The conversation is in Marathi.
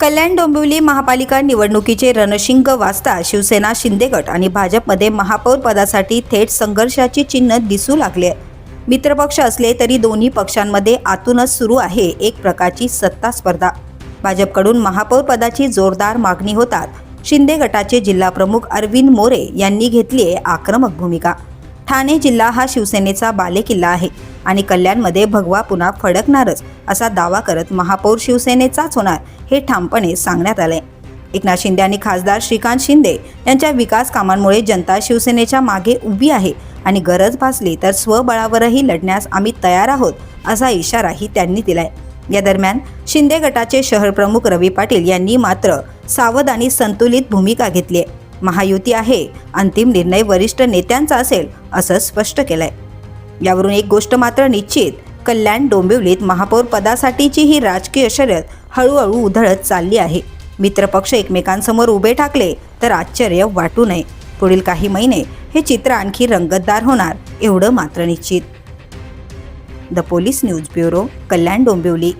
कल्याण डोंबिवली महापालिका निवडणुकीचे रणशिंग वाजता शिवसेना शिंदेगट आणि भाजपमध्ये महापौर पदासाठी थेट संघर्षाची चिन्ह दिसू लागले मित्रपक्ष असले तरी दोन्ही पक्षांमध्ये आतूनच सुरू आहे एक प्रकारची सत्ता स्पर्धा. भाजपकडून महापौर पदाची जोरदार मागणी होतात. शिंदे गटाचे जिल्हाप्रमुख अरविंद मोरे यांनी घेतली आहे आक्रमक भूमिका. ठाणे जिल्हा हा शिवसेनेचा बालेकिल्ला आहे आणि कल्याणमध्ये भगवा पुन्हा फडकणारच असा दावा करत महापौर शिवसेनेचाच होणार हे ठामपणे सांगण्यात आले एकनाथ शिंदे आणि खासदार श्रीकांत शिंदे यांच्या विकास कामांमुळे जनता शिवसेनेच्या मागे उभी आहे आणि गरज भासली तर स्वबळावरही लढण्यास आम्ही तयार आहोत असा इशाराही त्यांनी दिलाय. या दरम्यान शिंदे गटाचे शहर प्रमुख रवी पाटील यांनी मात्र सावध आणि संतुलित भूमिका घेतली आहे महायुती आहे अंतिम निर्णय वरिष्ठ नेत्यांचा असेल असं स्पष्ट केलंय. यावरून एक गोष्ट मात्र निश्चित कल्याण डोंबिवलीत महापौर पदासाठीची ही राजकीय शर्यत हळूहळू उधळत चालली आहे. मित्रपक्ष एकमेकांसमोर उभे ठाकले तर आश्चर्य वाटू नये. पुढील काही महिने हे चित्र आणखी रंगतदार होणार एवढं मात्र निश्चित. The police news bureau Kalyan Dombivli.